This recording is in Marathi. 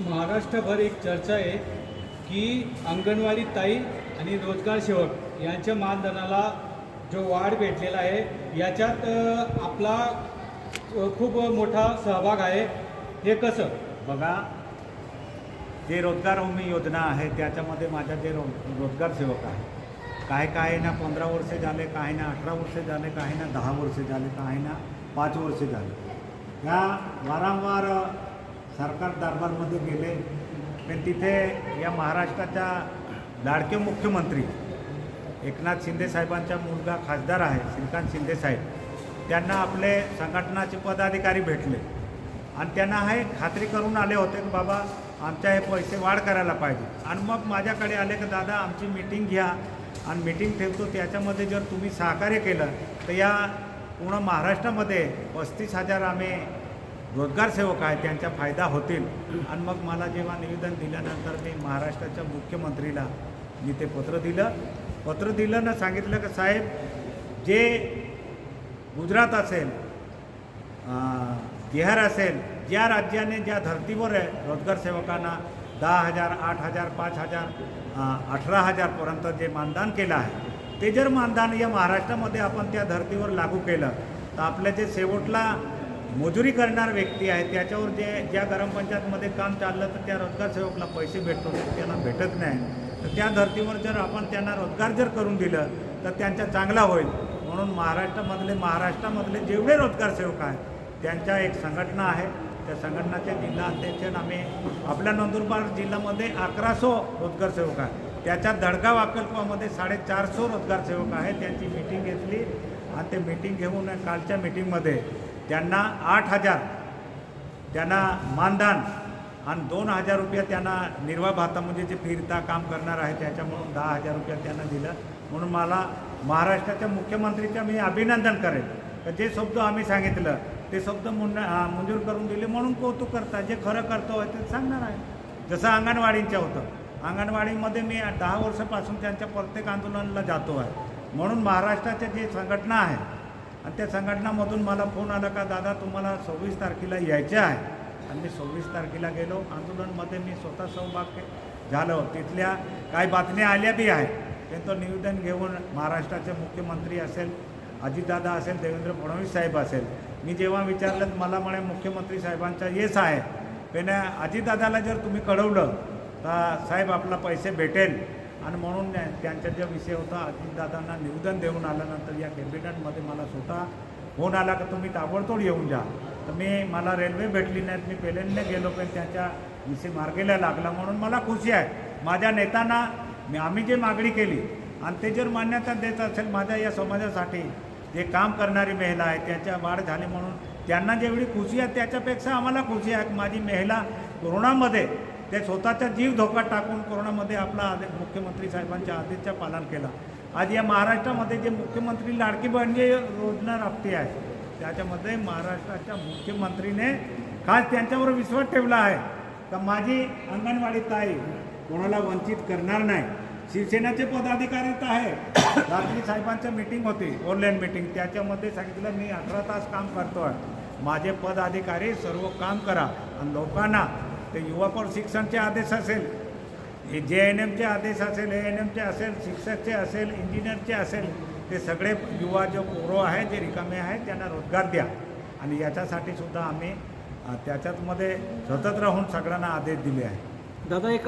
महाराष्ट्रभर एक चर्चा आहे की अंगणवाडी ताई आणि रोजगार सेवक यांच्या मानधनाला जो वाढ भेटलेला आहे याच्यात आपला खूप मोठा सहभाग आहे. हे कसं? बघा जे रोजगार हमी योजना आहे त्याच्यामध्ये माझ्या जे रो रोजगार सेवक आहे काय काय ना पंधरा वर्षे झाले काही ना अठरा वर्षे झाले काही ना दहा वर्षे झाले काही ना पाच वर्षे झाले या वारंवार सरकार दरबारमध्ये गेले. पण तिथे या महाराष्ट्राच्या लाडके मुख्यमंत्री एकनाथ शिंदे साहेबांचा मुलगा खासदार आहे श्रीकांत शिंदे साहेब. त्यांना आपले संघटनाचे पदाधिकारी भेटले. आणि त्यांना हे खात्री करून आले होते की बाबा आमच्या हे पैसे वाढ करायला पाहिजे. आणि मग माझ्याकडे आले की दादा आमची मीटिंग घ्या. आणि मीटिंग ठेवतो. त्याच्यामध्ये जर तुम्ही सहकार्य केलं तर या पूर्ण महाराष्ट्रामध्ये पस्तीस हजार आम्ही रोजगार सेवक आहेत त्यांचा फायदा होतील. आणि मग मला जेव्हा निवेदन दिल्यानंतर मी महाराष्ट्राच्या मुख्यमंत्रीला मी ते पत्र दिलं. पत्र दिलं ना सांगितलं का साहेब जे गुजरात असेल बिहार असेल ज्या राज्याने ज्या धर्तीवर आहे रोजगार सेवकांना दहा हजार आठ हजार पाच हजार अठरा हजारपर्यंत जे मानधन केलं आहे ते जर मानधन या महाराष्ट्रामध्ये आपण त्या धर्तीवर लागू केलं तर आपल्या जे शेवटला मजुरी करणार व्यक्ती आहे त्याच्यावर जे ज्या ग्रामपंचायतमध्ये काम चाललं तर त्या रोजगार सेवकला पैसे भेटतो त्यांना भेटत नाही. तर त्या धर्तीवर जर आपण त्यांना रोजगार जर करून दिलं तर त्यांचा चांगला होईल. म्हणून महाराष्ट्रामधले महाराष्ट्रामधले जेवढे रोजगार सेवक आहेत त्यांच्या एक संघटना आहे. त्या संघटनाचे जिल्हा अध्यक्ष आम्ही आपल्या नंदुरबार जिल्ह्यामध्ये अकरा सो रोजगार सेवक आहे त्याच्यात दडगाव अक्कलकोवामध्ये साडेचारसो रोजगार सेवक आहेत. त्यांची मीटिंग घेतली आणि ते मीटिंग घेऊन कालच्या मीटिंगमध्ये त्यांना आठ हजार त्यांना मानधन आणि दोन हजार रुपये त्यांना निर्वाह भाता म्हणजे जे फिरता काम करणार आहे त्याच्यामुळून दहा हजार रुपये त्यांना दिलं. म्हणून मला महाराष्ट्राच्या मुख्यमंत्रीचं मी अभिनंदन करेन तर जे शब्द आम्ही सांगितलं ते शब्द मुन मंजूर करून दिले. म्हणून कौतुक करता जे खरं करतो आहे ते सांगणार आहे. जसं अंगणवाडींचं होतं. अंगणवाडीमध्ये मी दहा वर्षापासून त्यांच्या प्रत्येक आंदोलनाला जातो आहे. म्हणून महाराष्ट्राच्या जे संघटना आहे आणि त्या संघटनामधून मला फोन आला का दादा तुम्हाला सव्वीस तारखेला यायचं आहे. आणि मी सव्वीस तारखेला गेलो. आंदोलनमध्ये मी स्वतः सहभाग झालो. तिथल्या काही बातम्या आल्या बी आहेत. त्यांचं निवेदन घेऊन महाराष्ट्राचे मुख्यमंत्री असेल अजितदादा असेल देवेंद्र फडणवीस साहेब असेल. मी जेव्हा विचारलं मला म्हणे मुख्यमंत्री साहेबांचा येस आहे. पण अजितदादाला जर तुम्ही कळवलं तर साहेब आपला पैसे भेटेल. आणि म्हणून त्यांचा जो विषय होता अजितदादांना निवेदन देऊन आल्यानंतर या कॅबिनेटमध्ये मला स्वतः फोन आला का तुम्ही ताबडतोब येऊन जा. तर मी मला रेल्वे भेटली नाहीत मी पहिल्यांदा गेलो पण त्यांच्या विषय मार्गेला लागला म्हणून मला खुशी आहे. माझ्या नेत्यांना मी आम्ही जे मागणी केली आणि ते जर मान्यता देत असेल माझ्या या समाजासाठी जे काम करणारी महिला आहे त्याच्या वाढ झाली म्हणून त्यांना जेवढी खुशी आहे त्याच्यापेक्षा आम्हाला खुशी आहे. माझी महिला कोरोनामध्ये ते स्वतःचा जीव धोका टाकून कोरोनामध्ये आपला आदे मुख्यमंत्री साहेबांच्या आदेशचा पालन केलं. आज या महाराष्ट्रामध्ये जे मुख्यमंत्री लाडकी बहीण जी योजना राबती आहे त्याच्यामध्ये महाराष्ट्राच्या मुख्यमंत्रीने खास त्यांच्यावर विश्वास ठेवला आहे. तर माझी अंगणवाडी ताई कोणाला वंचित करणार नाही. शिवसेनेचे पदाधिकारी तर आहे. रात्री साहेबांचं मीटिंग होती ऑनलाईन मीटिंग त्याच्यामध्ये सांगितलं मी अठरा तास काम करतो आहे माझे पदाधिकारी सर्व काम करा आणि लोकांना ते युवा प्रशिक्षणचे आदेश असेल. हे जे एन एमचे आदेश असेल ए एन एमचे असेल शिक्षकचे असेल इंजिनियरचे असेल ते सगळे युवा जो पोरं आहे जे रिकामे आहेत त्यांना रोजगार द्या. आणि याच्यासाठी सुद्धा आम्ही त्याच्यातमध्ये सतत राहून सगळ्यांना आदेश दिले आहे दादा एक